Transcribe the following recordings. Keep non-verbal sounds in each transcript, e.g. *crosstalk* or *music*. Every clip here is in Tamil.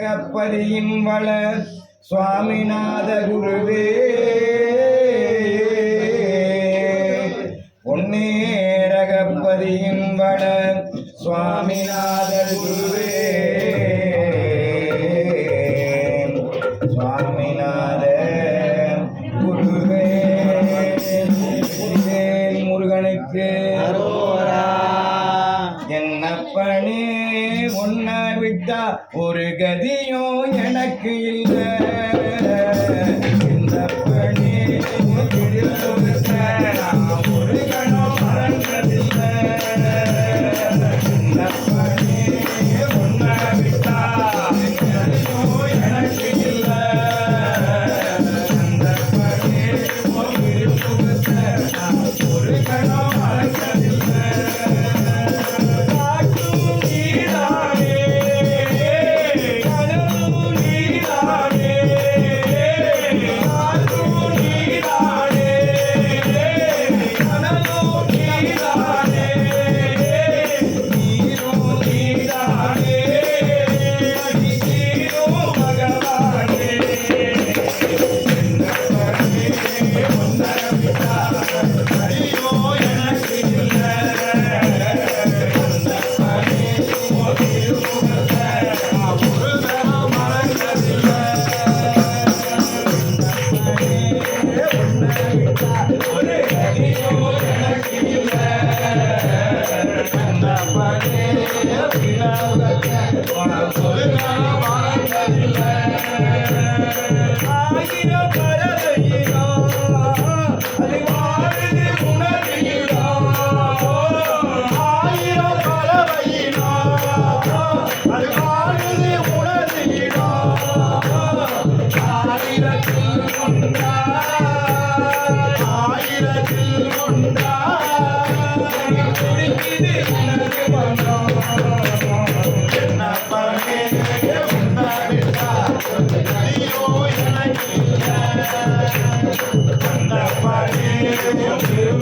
கப்பதியின் வள சுவாமிநாத குருவே. பொன்னேரகப்பதியின் வள சுவாமிநாதர் குருவே. சுவாமிநாத குருவே. முருகனுக்கு என்னப்பனே உன்னை விட்டா ஒரு கதியும் எனக்கு இல்லை. *laughs* மறந்ததில்லை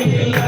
You.